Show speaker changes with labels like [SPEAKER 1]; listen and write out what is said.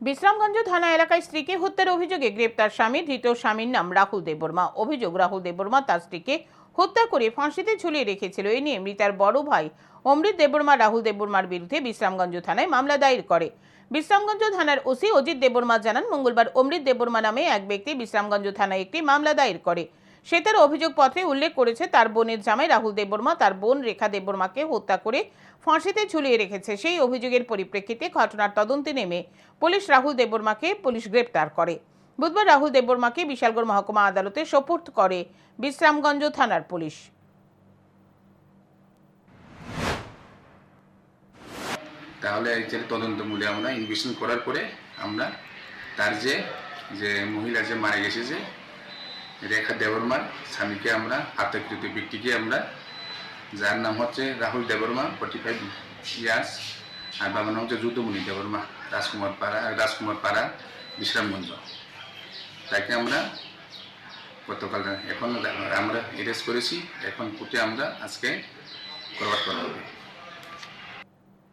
[SPEAKER 1] বিশ্রামগঞ্জ থানা এলাকায় স্ত্রীকে হত্যার অভিযোগে গ্রেপ্তার স্বামী, ধৃত স্বামীর নাম রাহুল দেববর্মা। অভিযোগ, রাহুল দেববর্মা তার স্ত্রীকে হত্যা করে ফাঁসিতে ঝুলিয়ে রেখেছিল। এই নিয়ে মৃতার বড় ভাই অমৃত দেববর্মা, রাহুল দেববর্মার বিরুদ্ধে বিশ্রামগঞ্জ থানায় মামলা দায়ের করে। বিশ্রামগঞ্জ থানার ওসি অজিত দেববর্মা জানান, মঙ্গলবার অমৃত দেববর্মা নামে এক ব্যক্তি বিশ্রামগঞ্জ থানায় একটি মামলা দায়ের করে। সে তার অভিযোগপত্রে উল্লেখ করেছে, তার বোনের জামাই রাহুল দেববর্মা, তার বোন রেখা দেববর্মাকে হত্যা করে ফাঁসিতে ঝুলিয়ে রেখেছে। সেই অভিযোগের পরিপ্রেক্ষিতে ঘটনার তদন্তে নেমে পুলিশ রাহুল দেববর্মাকে, পুলিশ গ্রেপ্তার করে। বুধবার রাহুল দেববর্মাকে বিশালগড় মহকুমা আদালতে সোপর্দ করে বিশ্রামগঞ্জ থানার পুলিশ।
[SPEAKER 2] তাহলে এই যে তদন্তমূলে আমরা ইনভেস্টিগেশন করার পরে আমরা তার যে যে মহিলা যে মারা গেছে যে রেখা দেবর্মার স্বামীকে আমরা আতঙ্কিত ব্যক্তিকে আমরা। যার নাম হচ্ছে Rahul Debbarma forty five years আর বাবার নাম হচ্ছে যুদ্ধমণি দেবর্মা, রাজকুমার পাড়া রাজকুমার পাড়া, বিশ্রামগঞ্জ। তাকে আমরা গতকাল, এখন আমরা অ্যারেস্ট করেছি, এখন কোর্টে আমরা আজকে ফরওয়ার্ড করা হবে।